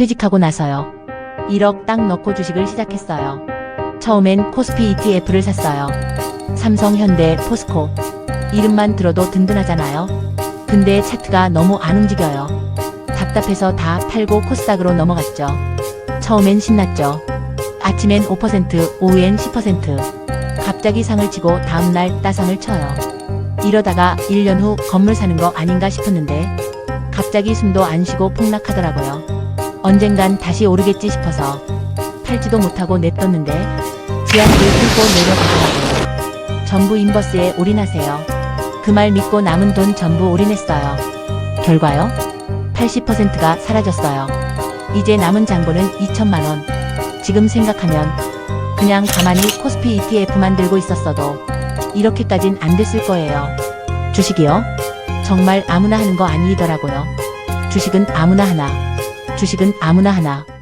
퇴직하고 나서요. 1억 딱 넣고 주식을 시작했어요. 처음엔 코스피 ETF를 샀어요. 삼성, 현대, 포스코. 이름만 들어도 든든하잖아요. 근데 차트가 너무 안 움직여요. 답답해서 다 팔고 코스닥으로 넘어갔죠. 처음엔 신났죠. 아침엔 5%, 오후엔 10%. 갑자기 상을 치고 다음날 따상을 쳐요. 이러다가 1년 후 건물 사는 거 아닌가 싶었는데 갑자기 숨도 안 쉬고 폭락하더라고요. 언젠간 다시 오르겠지 싶어서 팔지도 못하고 냅뒀는데 지하철을 끌고 내려가더라고요. 전부 인버스에 올인하세요. 그 말 믿고 남은 돈 전부 올인했어요. 결과요? 80%가 사라졌어요. 이제 남은 장부는 2천만 원. 지금 생각하면 그냥 가만히 코스피 ETF만 들고 있었어도 이렇게까진 안 됐을 거예요. 주식이요? 정말 아무나 하는 거 아니더라고요. 주식은 아무나 하나. 주식은 아무나 하나.